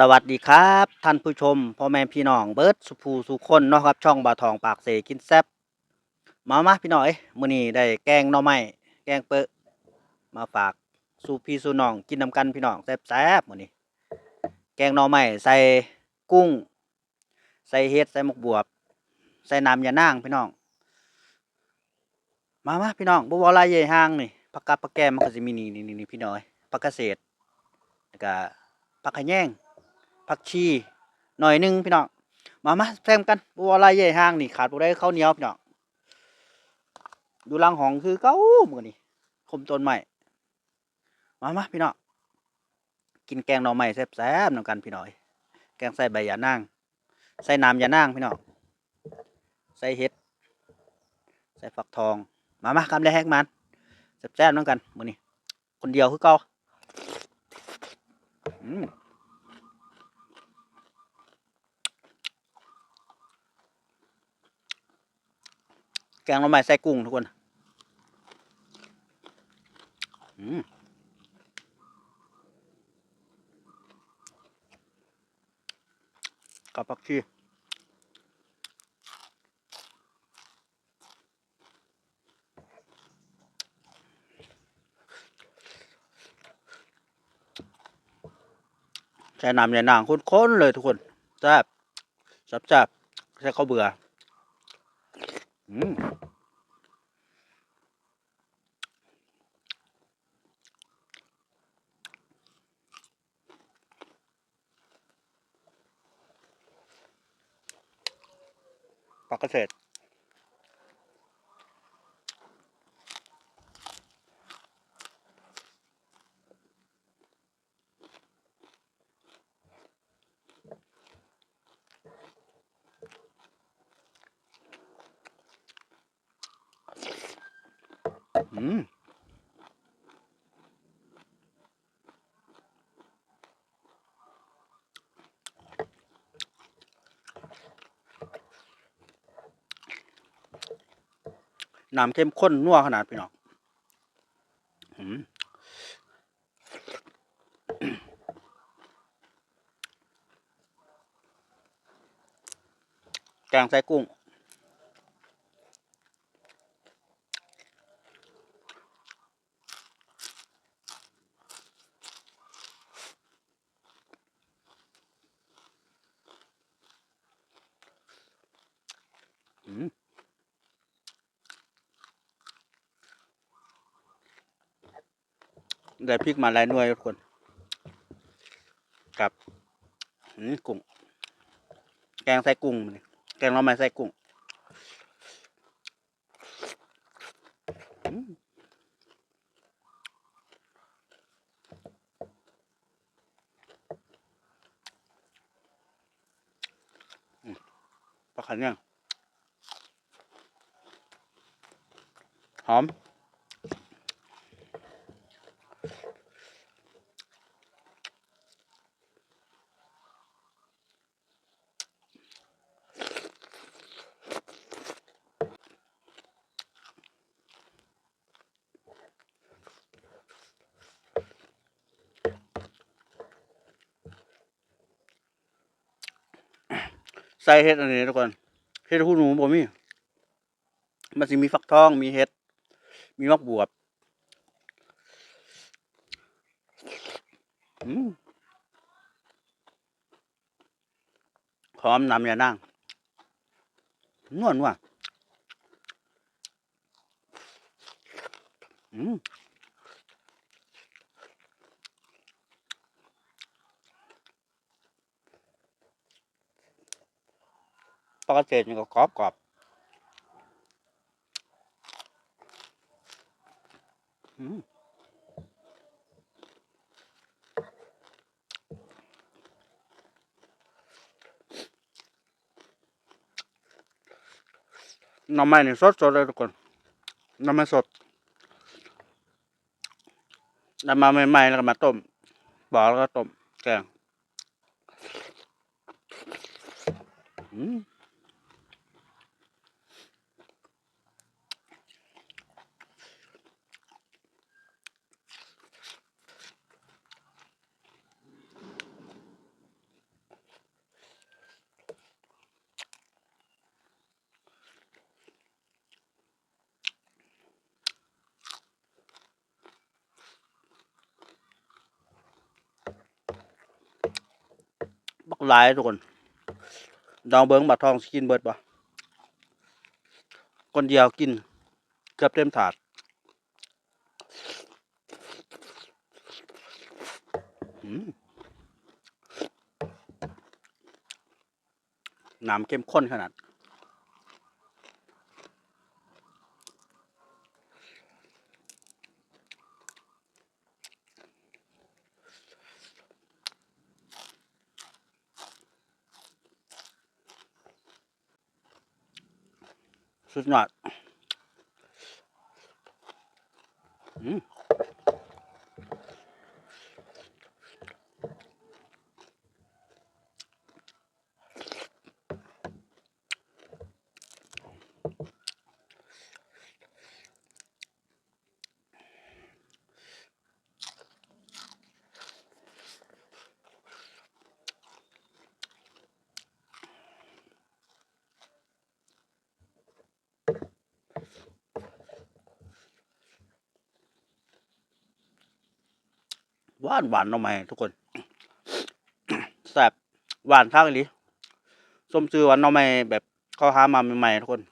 สวัสดีครับท่านผู้ชมพ่อแม่พี่น้องเบิร์ดสุภูสุคนเนาะครับช่องบาทองปากเสกินแซบมามาพี่น้อยมื้อนี้ได้แกงหน่อไม้แกงเปอะมาฝากสู่พี่สู่น้องกินนำกันพี่น้องแซ่บๆมื้อนี้ แกงหน่อไม้ใส่กุ้ง ใส่เห็ดใส่หมกบวบ ใส่น้ำยานางพี่น้อง มามาพี่น้องบ่ว่ลายใหญ่ห้างนี่ผักกาดผักแกมมันก็สิมีนี่นี่นี่พี่น้อยผักเกษตรแล้วก็ผักขะแยง ผักชีหน่อยหนึงพี่น้องมามาแซมกันบัวลายใหญ่ห้างนี่ขาดบ่ได้ข้าวเหนียวพี่น้องอยู่หลังห้องคือเก้ามื้อนี้คมต้นใหม่มามาพี่น้องกินแกงหน่อไม้แซ่บๆนำกันพี่น้อย แกงใส่ใบยานางใส่น้ำยานางพี่น้องใส่เห็ด ใส่ฟักทอง มามาคำได้แฮกมันแซ่บๆนำกันมือนี้คนเดียวคือเก่าอืม แกงหน่อไม้ใส่กุ้งทุกคนอืมกับผักชีใช้น้ำยานางข้นๆเลยทุกคนแซ่บแซ่บๆใช้ข้าวเบื่อ อืมปากเกษตร อืมน้ำเข้มข้นนัวขนาดพี่น้องแกงใส่กุ้ง ได้พริกมาหลายหน่วยทุกคน กับกุ้ง แกงใส่กุ้ง แกงหน่อไม้ใส่กุ้งอืมอืมปลาขันยัง หอม ใส่เห็ดอันนี้ทุกคนเห็ดหูหนูบ่มีมันสิมีฟักทองมีเห็ด มีมักบวบอืมหอมนำยานางนวลว่ะอืมปกติมันก็กรอบกรอบอืม หน้ำไม้นี่สดสดเลยทุกคนหน้ำไม้สดนำมาใหม่ๆแล้วก็มาต้มบอกแล้วก็ต้มแกงอืม อ หลายทุกคนดองเบิ้งบัดทองสกินเบิดปะคนเดียวกินเกือบเต็มถาดน้ำเข้มข้นขนาด สุดยอดอืม หวานหวานเอาไหมทุกคนแซ่บหวานข้างนี้ส้มจือหวานเอาไหมแบบเขาหามาใหม่ๆทุกคน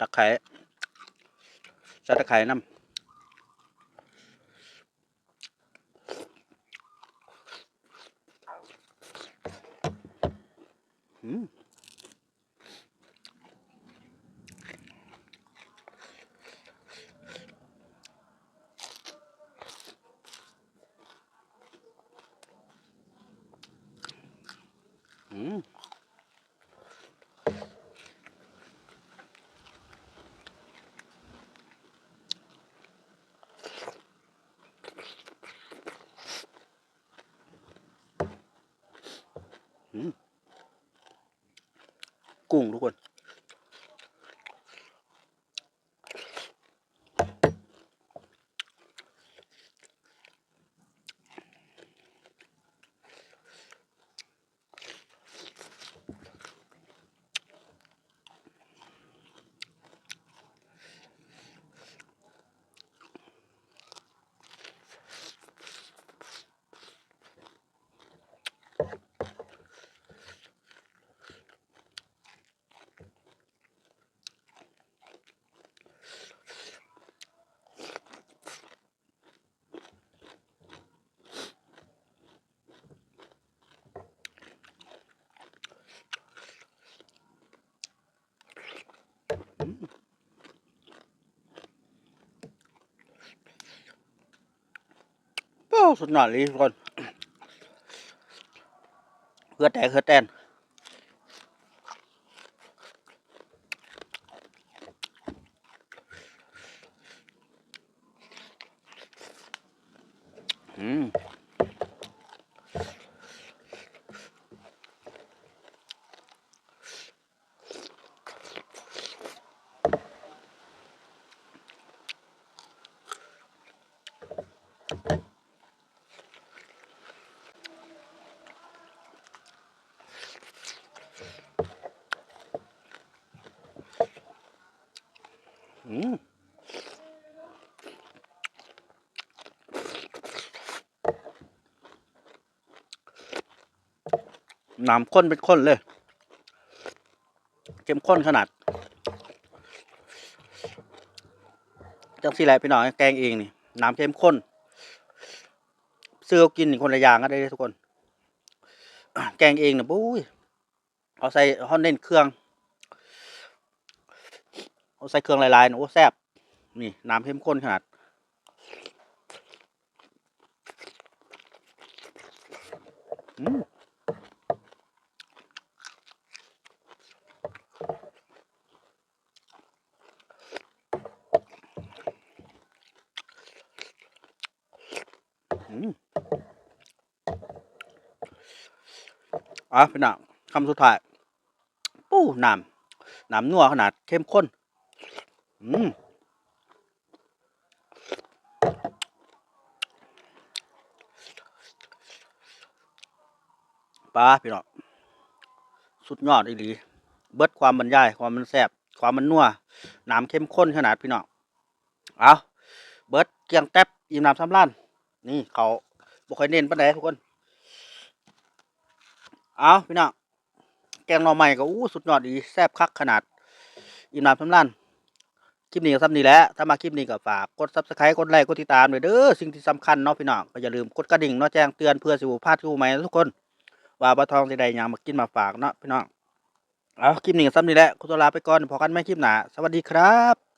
ตะไคร้ใส่ตะไคร้น้ำอืมอืม กุ้งทุกคน สุดยอดเลยทุกคนเพื่อแต่เพื่อแตนอืมอืม น้ำข้นเป็นข้นเลย เข้มข้นขนาดจังสี่แหละพี่น้องแกงเองนี่น้ำเข้มข้นซื้อเอากินนี่คนละอย่างก็ได้ทุกคน แกงเองนะปุ้ยเอาใส่เขาเน้นเครื่อง เอาใส่เครื่องลายๆนะโอ้แซ่บนี่น้ำเข้มข้นขนาดอืม อะพี่น้องคำสุดท้าย ปู้น้ำน้ำนัวขนาดเข้มข้น อืมปลาพี่น้องสุดยอดอีหลี เบิดความบรรยาย ความมันแซ่บความมันนัวน้ำเข้มข้นขนาดพี่น้องเอาเบิดเกียงแตบอิ่มน้ำสำล้าน นี่เขาบ่ค่อยเน้นปานใดทุกคน เอาพี่น้องแกงหน่อใหม่ก็อู้สุดยอดดีแซ่บคักขนาด อิ่มน้ำสำล้านคลิปนี้ก็ซ้ำนี้แหละถ้ามาคลิปนี้ก็ฝากกด Subscribe กดไลค์กดติดตามด้วยเด้อสิ่งที่สำคัญเนาะพี่น้องก็อย่าลืมกดกระดิ่งเนาะแจ้งเตือนเพื่อสิบ่พลาดคลิปใหม่นะทุกคน ว่าปลาทองสิได้หยังมากินมาฝากเนาะพี่น้องเอาคลิปนี้ก็ซ้ำนี่แหละคุณตวลาไปก่อนพอกันไม่คลิปหนาสวัสดีครับ